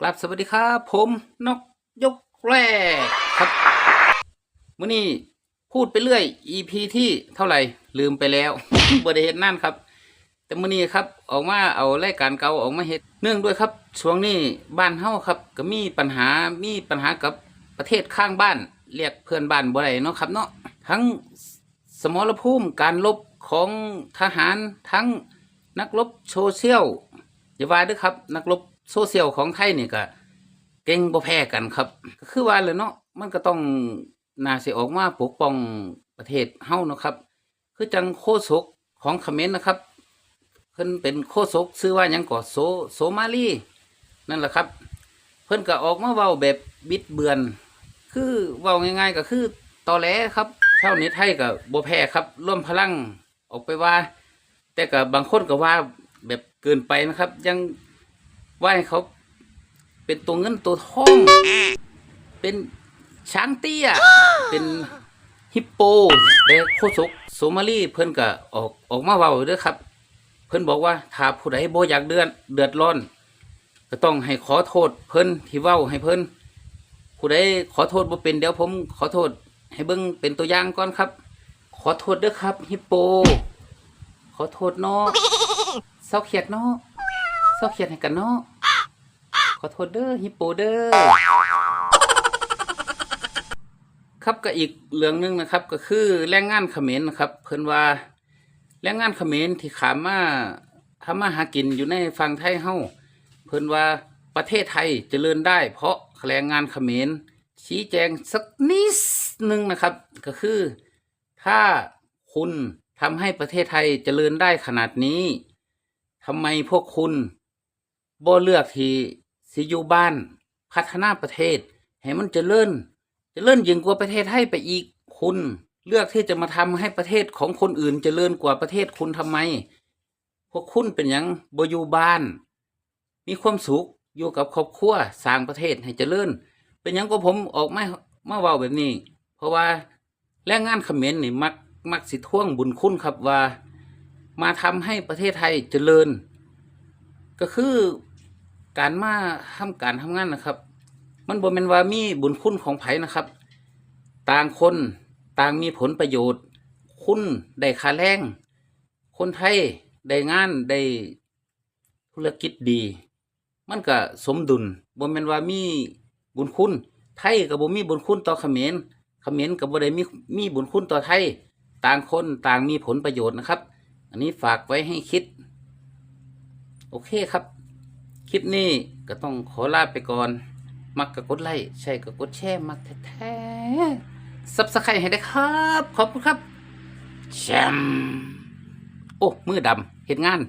กลับสวัสดีครับผมนกยกแรกครับมื่อนี้พูดไปเรื่อย EP ที่เท่าไหร่ลืมไปแล้วบริเห็นนั่นครับ แต่มื่อนี้ครับออกมาเอารายการเก่าออกมาเฮ็ดเนื่องด้วยครับ ช่วงนี้บ้านเฮาครับ ก็มีปัญหามีปัญหากับประเทศข้างบ้าน เรียกเพื่อนบ้านบ่ได้เนาะครับเนาะทั้งสมรภูมิการลบของทหารทั้งนักรบโซเชียลอย่าว่าเด้วยครับ นักรบ โซเชียลของไทยนี่ก็เก่งบ่แพ้กันครับก็คือว่าเลยเนาะมันก็ต้องน่าสิออกมาปกป้องประเทศเฮาเนาะครับ คือจังโคศกของเขมรนะครับเพิ่นเป็นโคศกชื่อว่าหยังก่อโซโซมาลีนั่นแหละครับ เพิ่นก็ออกมาเว้าแบบบิดเบือน คือเว้าง่ายๆก็คือตอแหลครับชาวเน็ตไทยก็บ่แพ้ครับ ร่วมพลังออกไปว่า แต่ก็บางคนก็ว่าแบบเกินไปนะครับ ยัง ว่าให้เขาเป็นตัวเงินตัวทองเป็นช้างเตี้ย เป็นฮิปโปแต่โคศกโซมาลีเพิ่นก็ออกออกมาเว้าเด้อครับ เพิ่นบอกว่าถ้าผู้ใดบ่อยากเดือดเดือดร้อน ก็ต้องให้ขอโทษเพิ่นที่เว้าให้เพิ่นผู้ใดขอโทษบ่เป็นเดี๋ยวผมขอโทษ ให้เบิ่งเป็นตัวอย่างก่อนครับ ขอโทษเด้อครับ ฮิปโป ขอโทษเนาะเศร้าเครียดเนาะเศร้าเครียดให้กันเนาะ ขอโทษเด้อฮิปโปเด้อครับก็อีกเรื่องหนึงนะครับ ก็คือแรงงานเขมรนะครับ เพิ่นว่าแรงงานเขมรที่ขามมาทำมาหากินอยู่ในฝั่งไทยเฮาเพิ่นว่าประเทศไทยเจริญได้ เพราะแรงงานเขมรชี้แจงสักนิดนึงนะครับ ก็คือถ้าคุณทำให้ประเทศไทยเจริญได้ขนาดนี้ทำไมพวกคุณบ่เลือกที่ สิอยู่บ้านพัฒนาประเทศ ให้มันเจริญเจริญยิ่งกว่าประเทศไทยไปอีกคุณ เลือกที่จะมาทำให้ประเทศของคนอื่นเจริญกว่าประเทศคุณทำไม พวกคุณเป็นหยังบอยู่บ้าน มีความสุขอยู่กับครอบครัวสร้างประเทศให้เจริญ เป็นหยังก็ผมออกมามาเว้าแบบนี้ เพราะว่าแรงงานเขมรนี่มักมักสิท่วงบุญคุณครับว่า มาทำให้ประเทศไทยเจริญ ก็คือ การมาทำการทำงานนะครับ มันบ่แม่นว่ามีบุญคุณของไผนะครับ ต่างคนต่างมีผลประโยชน์ คุณได้ค่าแรงคนไทยได้งานได้ธุรกิจดี มันก็สมดุลบ่แม่นว่ามีบุญคุณไทยก็บ่มีบุญคุณต่อเขมรเขมรก็บ่ได้มีมีบุญคุณต่อไทย ต่างคนต่างมีผลประโยชน์นะครับ อันนี้ฝากไว้ให้คิด โอเคครับ คลิปนี้ก็ต้องขอลาไปก่อน มักก็กดไลค์ใช่ก็กดแชร์มักแท้ๆซับสไครต์ให้ได้ครับ ขอบคุณครับแชมโอ้ มือดำเห็นงาน